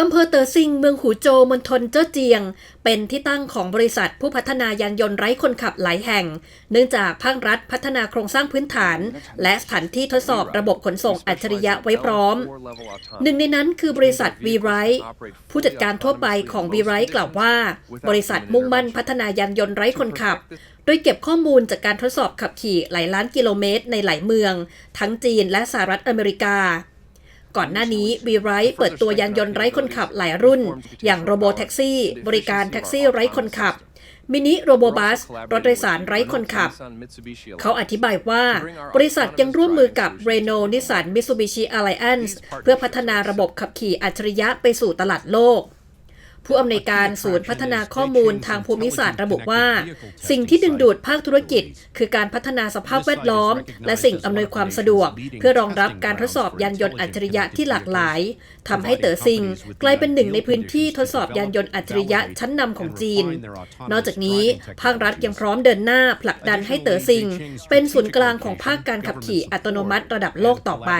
อำเภอเตอซิงเมืองหูโจวมณฑลเจ้อเจียง เป็นที่ตั้งของบริษัทผู้พัฒนายานยนต์ไร้คนขับหลายแห่ง เนื่องจากภาครัฐพัฒนาโครงสร้างพื้นฐาน และสถานที่ทดสอบระบบขนส่งอัจฉริยะไว้พร้อม หนึ่งในนั้นคือบริษัท v r i g h t ผู้จัดการทั่วไปของ v r i g h t กล่าวว่า บริษัทมุ่งมั่นพัฒนายานยนต์ไร้คนขับ โดยเก็บข้อมูลจากการทดสอบขับขี่หลายล้านกิโลเมตรในหลายเมือง ทั้งจีนและสหรัฐอเมริกา ก่อนหน้านี้ v r i g h t เปิดตัวยานยนต์ไร้คนขับหลายรุ่น อย่างโรโบแท็กซี่ บริการแท็กซี่ไร้คนขับมินิโรโบบัสรถโดยสารไร้คนขับ เขาอธิบายว่า บริษัทยังร่วมมือกับ Renault Nissan Mitsubishi Alliance เพื่อพัฒนาระบบขับขี่อัจฉริยะไปสู่ตลาดโลก ผู้อำนวยการศูนย์พัฒนาข้อมูลทางภูมิศาสตร์ระบุว่า สิ่งที่ดึงดูดภาคธุรกิจ คือการพัฒนาสภาพแวดล้อม และสิ่งอำนวยความสะดวก เพื่อรองรับการทดสอบยานยนต์อัจฉริยะที่หลากหลายทำให้เต๋อซิงกลายเป็นหนึ่งในพื้นที่ทดสอบยานยนต์อัจฉริยะชั้นนำของจีน นอกจากนี้ภาครัฐยังพร้อมเดินหน้าผลักดันให้เต๋อซิง เป็นศูนย์กลางของภาคการขับขี่อัตโนมัติระดับโลกต่อไป